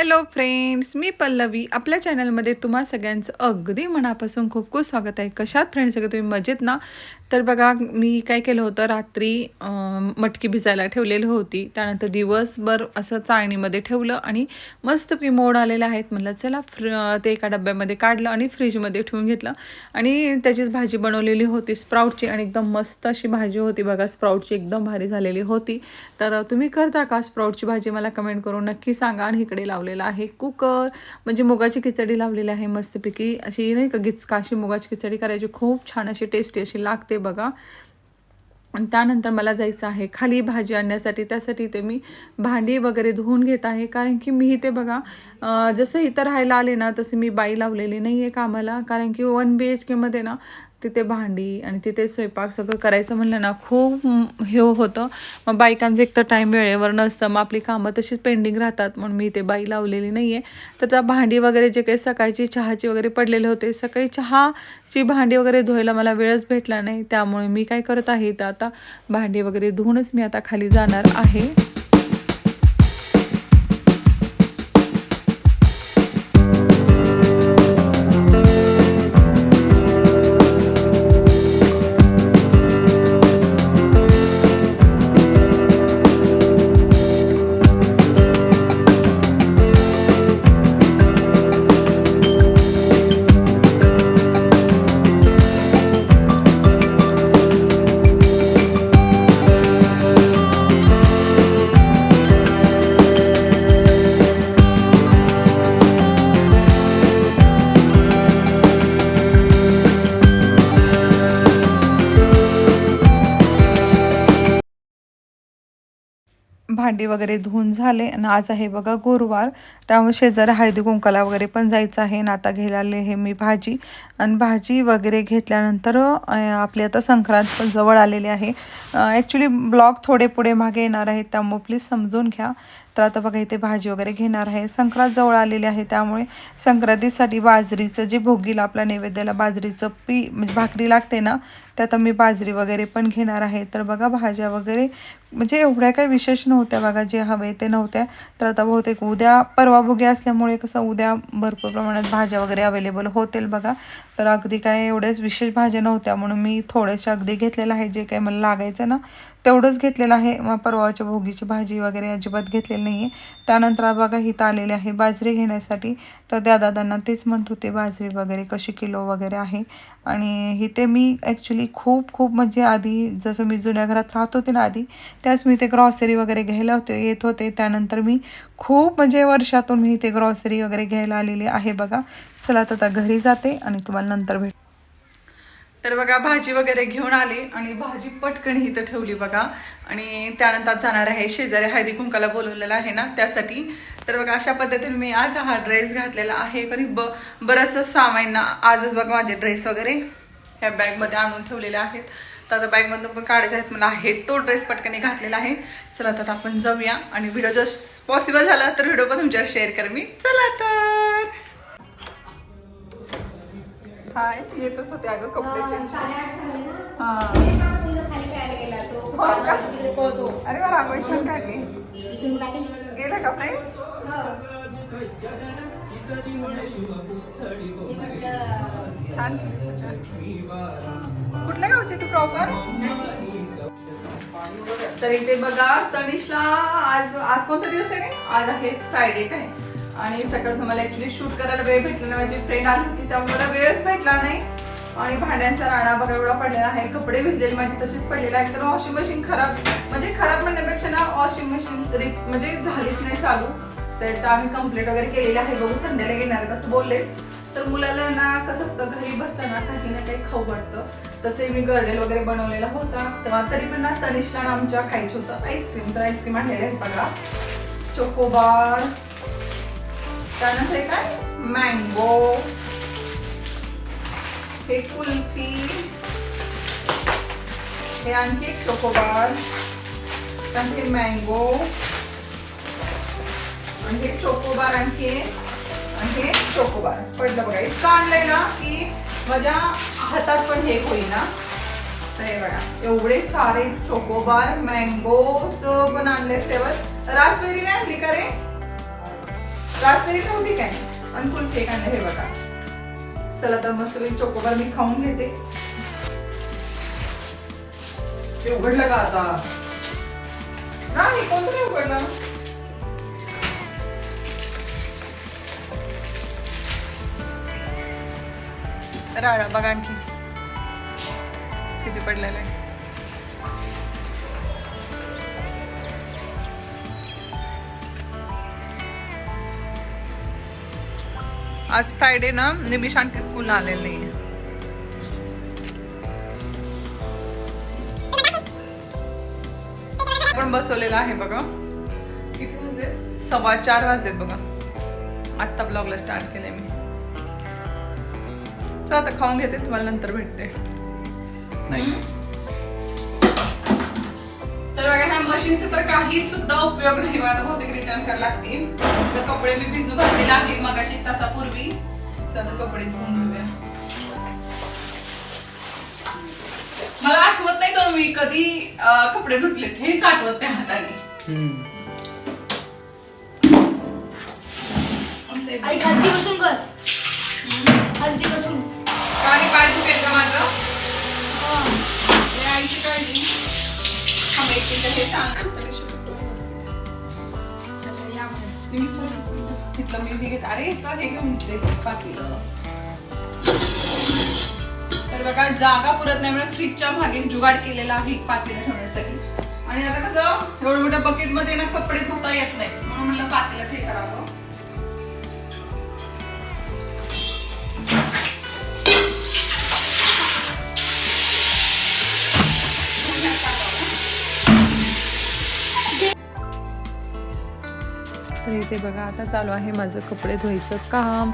Hello friends मी पल्लवी. आपल्या चॅनलमध्ये तुम्हा सगळ्यांचं अगदी मनापासून खूप खूप स्वागत आहे. कशात फ्रेंड्स सगळे तुम्ही मजेत ना? तर बघा मी काय केलं होतं? रात्री मटकी भिजायला ठेवलेली होती. त्यानंतर दिवसभर असं चाळणीमध्ये ठेवलं आणि मस्तपैकी मोड आलेले आहेत. म्हणलं चला फ्र ते एका डब्यामध्ये काढलं आणि फ्रीजमध्ये ठेवून घेतलं. आणि त्याचीच भाजी बनवलेली होती स्प्राऊटची आणि एकदम मस्त अशी भाजी होती. बघा स्प्राऊटची एकदम भारी झालेली होती. तर तुम्ही करता का स्प्राऊटची भाजी? मला कमेंट करून नक्की सांगा आणि इकडे लावलेला आहे. कुकर म्हणजे मुगाची खिचडी लावलेली आहे मस्तपैकी. अशी नाही का गिचका अशी मुगाची खिचडी करायची. खूप छान अशी टेस्टी अशी लागते बघा. त्यानंतर मला जायचं आहे खाली भाजी आणण्यासाठी. त्यासाठी ते मी भांडी वगैरे धुवून घेत आहे. कारण की मी इथे बघा जसं इथं राहायला आले ना तसे मी बाई लावलेली नाही आहे कामाला. कारण की वन बी एच केमध्ये ना तिथे भांडी आणि तिथे स्वयंपाक सगळं करायचं म्हणलं ना खूप हे होतं. मग बायकांचं एक तर टाईम वेळेवर नसतं. मग आपली कामं तशीच पेंडिंग राहतात. म्हणून मी इथे बाई लावलेली नाही आहे तर त्या भांडी वगैरे जे काही सकाळची चहाची वगैरे पडलेले होते सकाळी चहाची भांडी वगैरे धुवायला मला वेळच भेटला नाही. त्यामुळे मी काय करत आहे तर आता? भांडी वगैरे धुवूनच मी आता खाली जाणार आहे. भांडी वगैरे धुवून झाले. आणि आज आहे बघा गुरुवार. त्यामुळे शेजारी हळदी कुंकाला वगैरे पण जायचं आहे. आणि आता घ्यायला आले हे मी भाजी. आणि भाजी वगैरे घेतल्यानंतर आपली आता संक्रांत पण जवळ आलेली आहे. ॲक्च्युली ब्लॉग थोडे पुढे मागे येणार आहेत. त्यामुळे प्लीज समजून घ्या. तर आता बघा इथे भाजी वगैरे घेणार आहे. संक्रांत जवळ आलेली आहे. त्यामुळे संक्रांतीसाठी बाजरीचं जे भोगीला आपल्या नैवेद्याला बाजरीचं पी म्हणजे भाकरी लागते ना त्यात मी बाजरी वगैरे पण घेणार आहे. तर बघा भाज्या वगैरे म्हणजे एवढ्या काही विशेष नव्हत्या बघा जे हवे ते नव्हत्या. तर आता बहुतेक उद्या परवा भोगी असल्यामुळे कसं उद्या भरपूर प्रमाणात भाज्या वगैरे अवेलेबल होतील बघा. तर अगदी काय एवढ्याच विशेष भाज्या नव्हत्या म्हणून मी थोड्याशा अगदी घेतलेलं आहे जे काही मला लागायचं ना तेवढंच घेतलेलं आहे. मग परवाच्या भोगीची भाजी वगैरे अजिबात घेतलेली नाही आहे त्यानंतर बघा हिथं आलेले आहे बाजरी घेण्यासाठी. तर त्या दादांना तेच म्हणत होते बाजरी वगैरे कशी किलो वगैरे आहे? आणि हिथे मी ॲक्च्युली खूप खूप म्हणजे आधी जसं मी जुन्या घरात राहत होते ना आधी त्याच मी ते ग्रॉसरी वगैरे घ्यायला होते येत होते. त्यानंतर मी खूप म्हणजे वर्षातून मी ते ग्रॉसरी वगैरे घ्यायला आलेले आहे बघा. चला आता घरी जाते आणि तुम्हाला नंतर भेट तर बघा भाजी वगैरे घेऊन आली आणि भाजी पटकन इथं ठेवली बघा. आणि त्यानंतर जाणार आहे शेजारी हळदी कुंकाला बोलवलेला आहे ना त्यासाठी. तर बघा अशा पद्धतीने मी आज हा ड्रेस घातलेला आहे. कारण ब बरंचसं सामान आजच बघा माझे ड्रेस वगैरे ह्या बॅगमध्ये आणून ठेवलेले आहेत. तर आता बॅगमधून पण काढायचे आहेत. मला आहे तो ड्रेस पटकन घातलेला आहे. चला तर आता आपण जाऊया आणि व्हिडिओ जर पॉसिबल झाला तर व्हिडिओ पण तुमच्यावर शेअर कर मी. चला तर. हाय येतच होते अगं कपडे चेंज हा. हो? अरे वा रांगोळी छान काढली. गेला का फ्रेंड्स छान कुठल्या गावची तू प्रॉपर? तर इथे बघा तनिषला आज आज कोणता दिवस आहे आज आहे फ्रायडे काय? आणि सकाळचं मला ऍक्च्युली शूट करायला वेळ भेटला नाही माझी फ्रेंड आली होती त्यामुळे मला वेळच भेटला नाही. आणि भांड्यांचा राणा बघा एवढा पडलेला आहे कपडे भिजलेले माझे तसेच पडलेले आहेत तर वॉशिंग मशीन खराब म्हणजे खराब म्हणण्यापेक्षा ना वॉशिंग मशीन तरी म्हणजे झालीच नाही चालू. तर आम्ही कंप्लीट वगैरे केलेली आहे. बघू संध्याला घेणार आहेत असं बोलले. तर मुलाला ना कसं असतं घरी बसताना काही ना काही खाऊ वाटतं. तसे मी गर्डेल वगैरे बनवलेला होता. तेव्हा तरी पण ना तनिषला ना आमच्या खायचं होतं आईस्क्रीम तर आईस्क्रीम आणलेले आहेत बघा. चोकोबार त्यानंतर हे काय? मँगो हे कुल्फी. हे आणखी एक चोकोबार आणखी मँगो आणि हे चोकोबार आणखी आणि हे चोकोबार. पडलं बघा. इतकं आणलंय ना की माझ्या हातात पण हे होईना. तर हे बघा. एवढे सारे चोकोबार मँगोच पण आणले फ्लेवर रासबेरी नाही आणली का रे? रासबेरी नव्हती काय? आहे आणि कुल्फी एक आणलं हे बघा. चला तर मस्त मी चोकोबार मी खाऊन घेते. ते उघडलं का आता? नाही कोणतं नाही उघडलं? राळा बघा आणखी. किती पडलेलं आहे. आज फ्रायडे ना निमिष आणखी स्कूल आलेलं नाही आपण बसवलेला आहे बघा. किती वाजले? सव्वा चार वाजलेत बघा. आत्ता ब्लॉगला स्टार्ट केलंय मी. चला आता खाऊन घेते तुम्हाला नंतर भेटते. नाही. तर बघा ह्या मशीनचा तर काही सुद्धा उपयोग नाही मला बहुतेक रिटर्न करायला लागतील. तर कपडे मी भिजू घातलेले आहे मग अशी तासापूर्वी. चला कपडे धुवून घेऊया. मला आठवत नाही तर मी कधी कपडे धुतलेत? हेच आठवत नाही हाताने. खालती बसून कर. खालती बसून आणि पाय दुखेल का माझं हे आईची काळजी थांब एक मिनिटं हे सांग तरी शुक्र व्यवस्थित. चला, या बरं. मी तिथलं मी घेत अरे का हे घेऊन तर बघा जागा पुरत नाही म्हणून फ्रीजच्या मागे जुगाड केलेला आहे पातेलं ठेवण्यासाठी. आणि आता कसं एवढं मोठ्या बकेटमध्ये ना कपडे धुता येत नाही. म्हणून म्हणलं पातेलं हे करावं. तर इथे बघा आता चालू आहे माझं कपडे धुवायचं काम.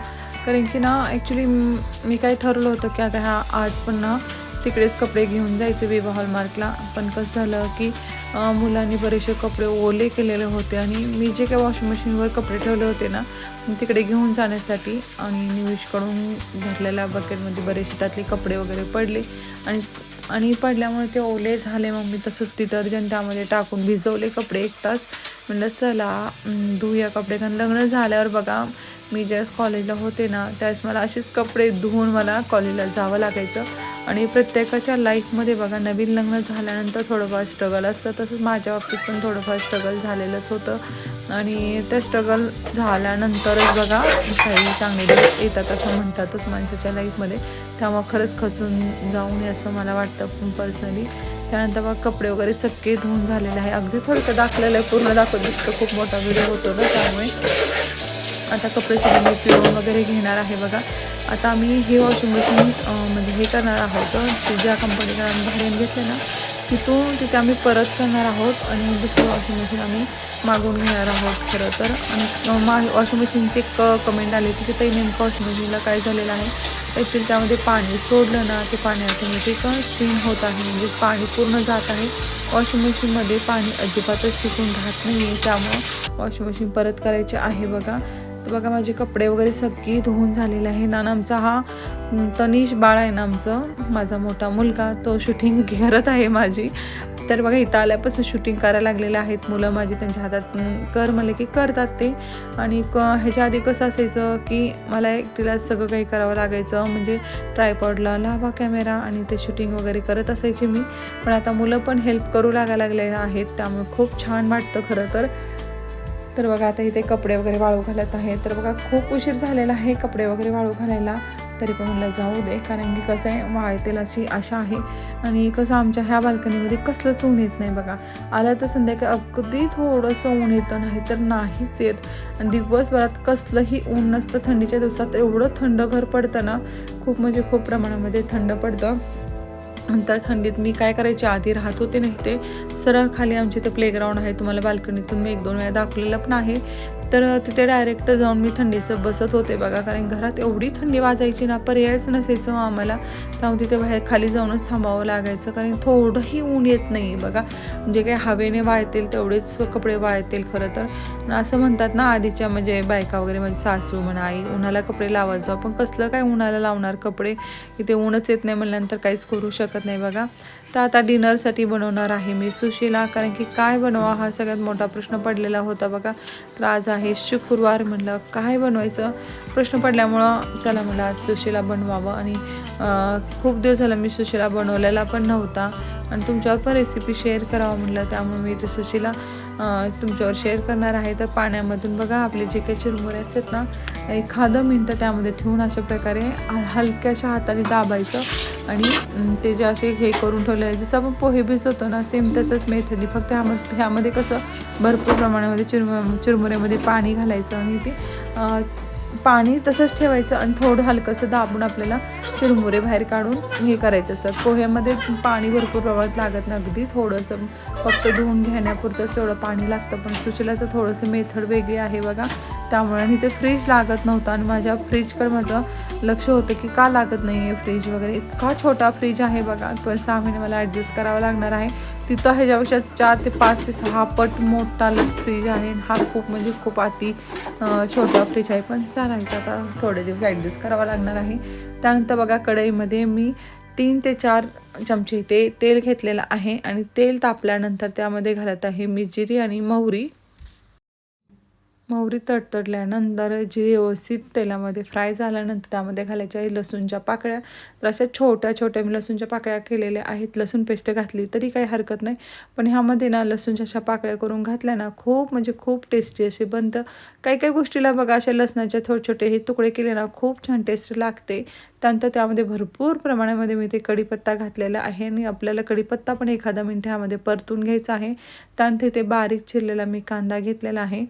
कारण की ना ॲक्च्युली मी काय ठरवलं होतं की आता ह्या आज पण ना तिकडेच कपडे घेऊन जायचे विवा हॉलमार्कला पण कसं झालं की मुलांनी बरेचसे कपडे ओले केलेले होते आणि मी जे काही वॉशिंग मशीनवर कपडे ठेवले होते ना तिकडे घेऊन जाण्यासाठी आणि निविशकडून भरलेल्या बकेटमध्ये बरेचसे त्यातले कपडे वगैरे पडले. आणि आणि पडल्यामुळे ते ओले झाले. मग मी तसंच डिटर्जंट त्यामध्ये टाकून भिजवले कपडे एक तास. म्हणलं चला धुया कपडे. कारण लग्न झाल्यावर बघा मी ज्यावेळेस कॉलेजला होते ना त्यावेळेस मला असेच कपडे धुवून मला कॉलेजला जावं लागायचं. आणि प्रत्येकाच्या लाईफमध्ये बघा नवीन लग्न झाल्यानंतर थोडंफार स्ट्रगल असतं. तसंच माझ्या बाबतीत पण थोडंफार स्ट्रगल झालेलंच होतं. आणि त्या स्ट्रगल झाल्यानंतरच बघा काही चांगले येतात असं म्हणतातच माणसाच्या लाईफमध्ये त्यामुळं खरंच खचून जाऊ नये असं मला वाटतं पर्सनली त्यानंतर मग कपडे वगैरे सगळे धुवून झालेले आहे. अगदी थोडंसं दाखलेलं आहे पूर्ण दाखवत दिसतं. खूप मोठा व्हिडिओ होतो ना त्यामुळे. आता कपडे सगळे मी पिळून वगैरे घेणार आहे बघा. आता आम्ही हे वॉशिंग मशीन म्हणजे हे करणार आहोत. ज्या कंपनीला आम्ही भाड्याने घेतले ना तिथून तिथे आम्ही परत करणार आहोत आणि दुसरं वॉशिंग मशीन आम्ही मागवून घेणार आहोत खरं तर. आणि मा वॉशिंग मशीनची एक कमेंट आली की ताई नेमकं वॉशिंग मशीनला काय झालेलं आहे? ॲक्च्युली त्यामध्ये पाणी सोडलं ना ते पाणी ऑटोमॅटिक स्टीम होत आहे. म्हणजे पाणी पूर्ण जात आहे. वॉशिंग मशीनमध्ये पाणी अजिबातच टिकून राहत नाही आहे त्यामुळं वॉशिंग मशीन परत करायचे आहे बघा. तर बघा माझे कपडे वगैरे सगळी धुवून झालेले आहे. ना आमचा हा तनिष बाळ आहे ना आमचं. माझा मोठा मुलगा तो शूटिंग करत आहे माझी. तर बघा इथं आल्यापासून शूटिंग करायला लागलेले आहेत मुलं माझी त्यांच्या हातात. कर म्हणले की करतात ते. आणि क ह्याच्या आधी कसं असायचं की मला एकटीला सगळं काही करावं लागायचं म्हणजे ट्रायपॉडला लावा कॅमेरा आणि ते शूटिंग वगैरे करत असायचे मी. पण आता मुलं पण हेल्प करू लागायला लागले आहेत त्यामुळे खूप छान वाटतं खरं तर. तर बघा आता इथे कपडे वगैरे वाळू घालत आहे तर बघा खूप उशीर झालेला आहे कपडे वगैरे वाळू घालायला. तरी पण मला जाऊ दे कारण की कसं आहे वाळतील अशी आशा आहे. आणि कसं आमच्या ह्या बाल्कनीमध्ये कसलंच ऊन येत नाही बघा. आलं तर संध्याकाळी अगदी थोडंसं ऊन येतं नाही तर नाहीच येत. आणि दिवसभरात कसलंही ऊन नसतं थंडीच्या दिवसात एवढं थंड घर पडतं ना खूप म्हणजे खूप प्रमाणामध्ये थंड पडतं. नंतर त्या थंडीत मी काय करायचे आधी राहत होते नाही ते. सरळ खाली आमचे ते प्लेग्राऊंड आहे तुम्हाला बाल्कनीतून मी एक दोन वेळा दाखवलेलं पण आहे. तर तिथे डायरेक्ट जाऊन मी थंडीचं बसत होते बघा कारण घरात एवढी थंडी वाजायची ना पर्यायच नसायचं हो आम्हाला. त्यामुळे तिथे बाहेर खाली जाऊनच थांबावं लागायचं कारण थोडंही ऊन येत नाही बघा. जे काही हवेने वाळतील तेवढेच कपडे वाळतील खरं तर. असं म्हणतात ना आधीच्या म्हणजे बायका वगैरे म्हणजे सासू म्हणा आई उन्हाला कपडे लावायचं आपण. कसलं काय उन्हाला लावणार कपडे? इथे ऊनच येत नाही म्हणल्यानंतर काहीच करू शकत नाही बघा. तर आता डिनरसाठी बनवणार आहे मी सुशीला. कारण की काय बनवा हा सगळ्यात मोठा प्रश्न पडलेला होता बघा. तर आज आहे शुक्रवार म्हणलं काय बनवायचं? प्रश्न पडल्यामुळं चला मला आज सुशीला बनवावं. आणि खूप दिवस झालं मी सुशीला बनवलेला पण नव्हता. आणि तुमच्यावर पण रेसिपी शेअर करावं म्हटलं त्यामुळे मी ते सुशीला तुमच्यावर शेअर करणार आहे. तर पाण्यामधून बघा आपले जे काही चिरमुरे असतात ना एखादं मिनटं त्यामध्ये ठेवून अशा प्रकारे ह- हलक्याशा हाताने दाबायचं. आणि ते जे असे हे करून ठेवले जसं आपण पोहे भिजवतो ना सेम तसंच मेथडी फक्त ह्यामध्ये ह्यामध्ये कसं भरपूर प्रमाणामध्ये चिरमु चिरमुऱ्यामध्ये पाणी घालायचं आणि ते पाणी तसंच ठेवायचं आणि थोडं हलकंसं दाबून आपल्याला चिरमुरे बाहेर काढून हे करायचे असतात पोह्यामध्ये पाणी भरपूर प्रमाणात लागत नाही अगदी. थोडंसं फक्त धुवून घेण्यापुरतंच तेवढं पाणी लागतं. पण सुशिलाचं थोडंसं मेथड वेगळी आहे बघा. त्यामुळे आणि ते फ्रीज लागत नव्हतं आणि माझ्या फ्रीजकडे माझं लक्ष होतं की का लागत नाही आहे फ्रीज वगैरे. इतका छोटा फ्रीज आहे बघा. पण सहा महिने मला ॲडजस्ट करावं लागणार आहे. तिथं ह्याच्यापेक्षा चार ते पाच ते सहा पट मोठा फ्रीज आहे आणि हा खूप म्हणजे खूप अति छोटा फ्रीज आहे. पण चालायचं आता थोडे दिवस ॲडजस्ट करावं लागणार आहे. त्यानंतर बघा कढईमध्ये मी तीन ते चार चमचे ते तेल घेतलेलं आहे आणि तेल तापल्यानंतर त्यामध्ये घालत आहे मी जिरी आणि मोहरी मोहरी तडतडल्यानंतर जे व्यवस्थित तेलामध्ये फ्राय झाल्यानंतर त्यामध्ये घालायच्या आहे लसूणच्या पाकळ्या. तर अशा छोट्या छोट्या मी लसूणच्या पाकळ्या केलेल्या आहेत. लसूण पेस्ट घातली तरी काही हरकत नाही. पण ह्यामध्ये ना लसूणच्या अशा पाकळ्या करून घातल्या ना खूप म्हणजे खूप टेस्टी असे बनतं. काही काही गोष्टीला बघा अशा लसणाचे थोडे छोटे हे तुकडे केले ना खूप छान टेस्ट लागते. त्यानंतर त्यामध्ये भरपूर प्रमाणामध्ये मी ते कढीपत्ता घातलेला आहे आणि आपल्याला कढीपत्ता पण एखादा मिनिट ह्यामध्ये परतून घ्यायचा आहे. त्यानंतर ते बारीक चिरलेला मी कांदा घेतलेला आहे.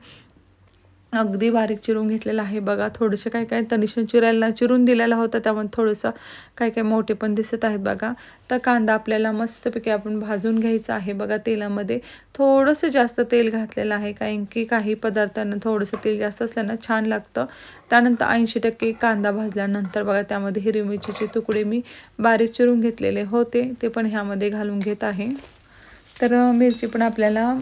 अगदी बारीक चिरून घेतलेलं आहे. बघा थोडेसे काय काय तनिशन चिरायला चिरून दिलेला होता त्यामध्ये थोडंसं काय काय मोठे पण दिसत आहेत बघा. तर कांदा आपल्याला मस्तपैकी आपण भाजून घ्यायचा आहे बघा तेलामध्ये. थोडंसं जास्त तेल घातलेलं आहे कारण की काही पदार्थांना थोडंसं तेल जास्त असल्यानं छान लागतं. त्यानंतर ऐंशी टक्के कांदा भाजल्यानंतर बघा त्यामध्ये हिरवी मिरचीचे तुकडे मी बारीक चिरून घेतलेले होते. ते पण ह्यामध्ये घालून घेत आहे. तर मिरची पण आपल्याला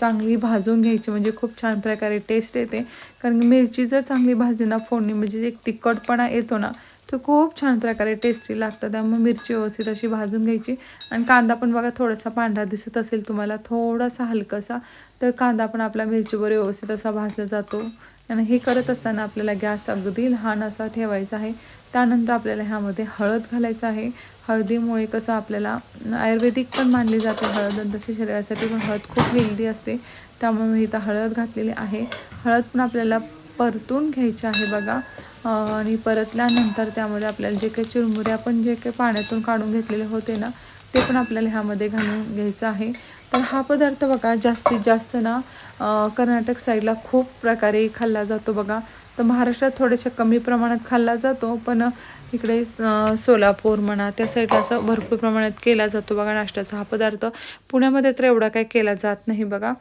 चांगली भाजून घ्यायची म्हणजे खूप छान प्रकारे टेस्ट येते. कारण मिरची जर चांगली भाजली ना फोडणी म्हणजे जे एक तिखटपणा येतो ना तो खूप छान प्रकारे टेस्टी लागतं. त्यामुळे मिरची व्यवस्थित अशी भाजून घ्यायची. आणि कांदा पण बघा थोडासा पांढरा दिसत असेल तुम्हाला थोडासा हलकासा तर कांदा पण आपला मिरचीवर व्यवस्थित असा भाजला जातो. आणि हे करत असताना आपल्याला गॅस अगदी लहान असा ठेवायचा आहे. त्यानंतर आपल्याला ह्यामध्ये हळद घालायचं आहे. हळदीमुळे कसं आपल्याला आयुर्वेदिक पण मानली जाते हळद आणि तशी शरीरासाठी पण हळद खूप हेल्दी असते. त्यामुळे मी इथं हळद घातलेली आहे. हळद पण आपल्याला परतून घ्यायची आहे बघा. आणि परतल्यानंतर त्यामध्ये आपल्याला जे काही चुरमुऱ्या पण जे काही पाण्यातून काढून घेतलेले होते ना ते पण आपल्याला ह्यामध्ये घालून घ्यायचं आहे. तर हा पदार्थ बघा जास्तीत जास्त ना कर्नाटक साईडला खूप प्रकारे खाल्ला जातो बघा. तर महाराष्ट्रात थोड्याशा कमी प्रमाणात खाल्ला जातो पण इकडे सोलापूर म्हणा त्या साईडला असं भरपूर प्रमाणात केला जातो बघा नाश्त्याचा हा पदार्थ. पुण्यामध्ये तर एवढा काही केला जात नाही बघा.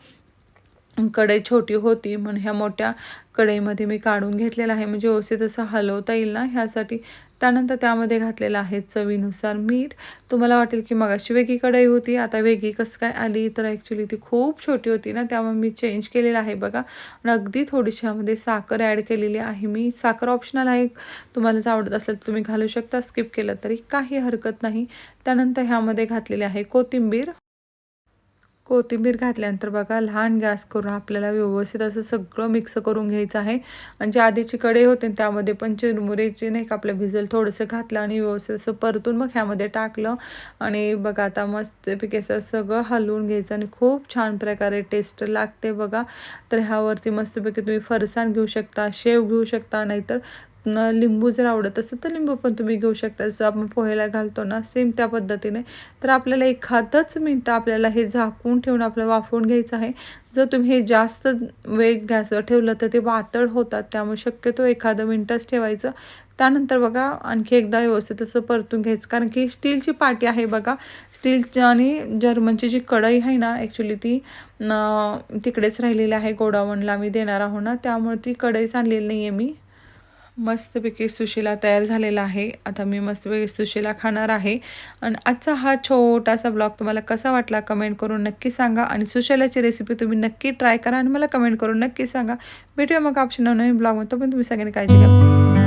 कढई छोटी होती म्हणून ह्या मोठ्या कढईमध्ये मी काढून घेतलेला आहे. म्हणजे व्यवस्थित असं हलवता येईल ना ह्यासाठी. त्यानंतर त्यामध्ये घातलेलं आहे चवीनुसार मीठ. तुम्हाला वाटेल की मगाशी वेगळी कढई होती आता वेगळी कसं काय आली? तर ॲक्च्युली ती खूप छोटी होती ना त्यामुळे मी चेंज केलेलं आहे बघा. आणि अगदी थोडीशी ह्यामध्ये साखर ॲड केलेली आहे मी. साखर ऑप्शनल आहे. तुम्हाला जर आवडत असेल तर तुम्ही घालू शकता. स्किप केलं तरी काही हरकत नाही. त्यानंतर ह्यामध्ये घातलेली आहे कोथिंबीर. कोथिंबीर घातल्यानंतर बघा लहान गॅस करून आपल्याला व्यवस्थित असं सगळं मिक्स करून घ्यायचं आहे. आणि जे आधीची कढई होते ना, त्यामध्ये पण चिरमुरेचे नाही का आपलं भिजल थोडंसं घातलं आणि व्यवस्थित असं परतून मग ह्यामध्ये टाकलं. आणि बघा आता मस्तपैकी असं सगळं हलवून घ्यायचं आणि खूप छान प्रकारे टेस्ट लागते बघा. तर ह्यावरती मस्तपैकी तुम्ही फरसाण घेऊ शकता शेव घेऊ शकता नाहीतर लिंबू जर आवडत असेल तर लिंबू पण तुम्ही घेऊ शकता. जसं आपण पोह्याला घालतो ना सेम त्या पद्धतीने. तर आपल्याला एखादंच मिनटं आपल्याला हे झाकून ठेवून आपल्याला वाफवून घ्यायचं आहे. जर तुम्ही हे जास्त वेग गॅसवर ठेवलं तर ते वातळ होतात त्यामुळे शक्यतो एखादं मिनटंच ठेवायचं. त्यानंतर बघा आणखी एकदा व्यवस्थित असं परतून घ्यायचं. कारण की स्टीलची पाटी आहे बघा. स्टीलची आणि जर्मनची जी कढई आहे ना ॲक्च्युली ती तिकडेच राहिलेली आहे. गोडावणला मी देणार आहो ना त्यामुळे ती कढईच आणलेली नाही आहे मी. मस्तपैकी सुशिला तयार झालेला आहे. आता मी मस्तपैकी सुशिला खाणार आहे. आणि आजचा हा छोटासा ब्लॉग तुम्हाला कसा वाटला कमेंट करून नक्की सांगा. आणि सुशिलाची रेसिपी तुम्ही नक्की ट्राय करा आणि मला कमेंट करून नक्की सांगा. भेटूया मग ऑप्शन नवीन ब्लॉगमध्ये पण तुम्ही सगळ्यांनी काळजी घ्या.